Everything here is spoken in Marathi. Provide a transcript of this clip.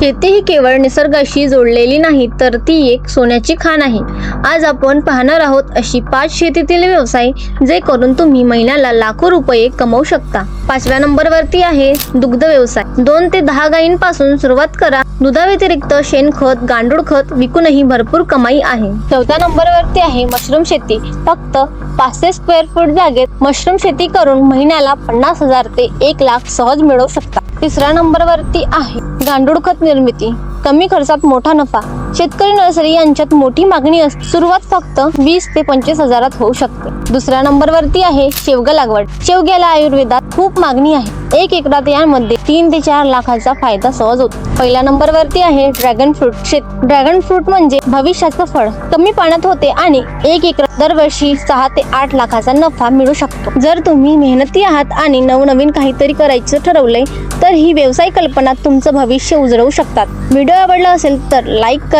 शेती ही केवळ निसर्गाशी जोडलेली नाही तर ती एक सोन्याची खाण आहे. आज आपण पाहणार आहोत अशी पाच शेतीतील व्यवसाय जे करून तुम्ही महिन्याला लाखो रुपये कमवू शकता. पाचव्या नंबरवरती आहे दुग्ध व्यवसाय. दोन ते दहा गायींपासून सुरुवात करा. दुधाव्यतिरिक्त शेणखत गांडूळ खत विकूनही भरपूर कमाई आहे. चौथ्या नंबरवरती आहे मशरूम शेती. फक्त पाचशे स्क्वेअर फूट जागेत मशरूम शेती करून महिन्याला पन्नास हजार ते एक लाख सहज मिळवू शकता. तिसऱ्या नंबरवरती आहे. गांडूळ खत निर्मिती. कमी खर्चात मोठा नफा. शेतकरी नर्सरी यांच्यात मोठी मागणी असते सुरुवात फक्त वीस ते पंचवीस हजारात होऊ शकते. दुसऱ्या नंबरवरती आहे शेवगा लागवड. शेवग्याला आयुर्वेदात खूप मागणी आहे. एक एकरात यामध्ये तीन ते चार लाखाचा फायदा सहज होतो. पहिल्या नंबरवरती आहे ड्रॅगन फ्रूट. शेत ड्रॅगन फ्रूट म्हणजे भविष्याचं फळ. कमी पाण्यात होते आणि एक एकरात दरवर्षी सहा ते आठ लाखाचा नफा मिळू शकतो. जर तुम्ही मेहनती आहात आणि नवनवीन काहीतरी करायचं ठरवलंय तर ही व्यवसाय कल्पना तुमचं भविष्य उजळवू शकतात. व्हिडिओ आवडला असेल तर लाईक करा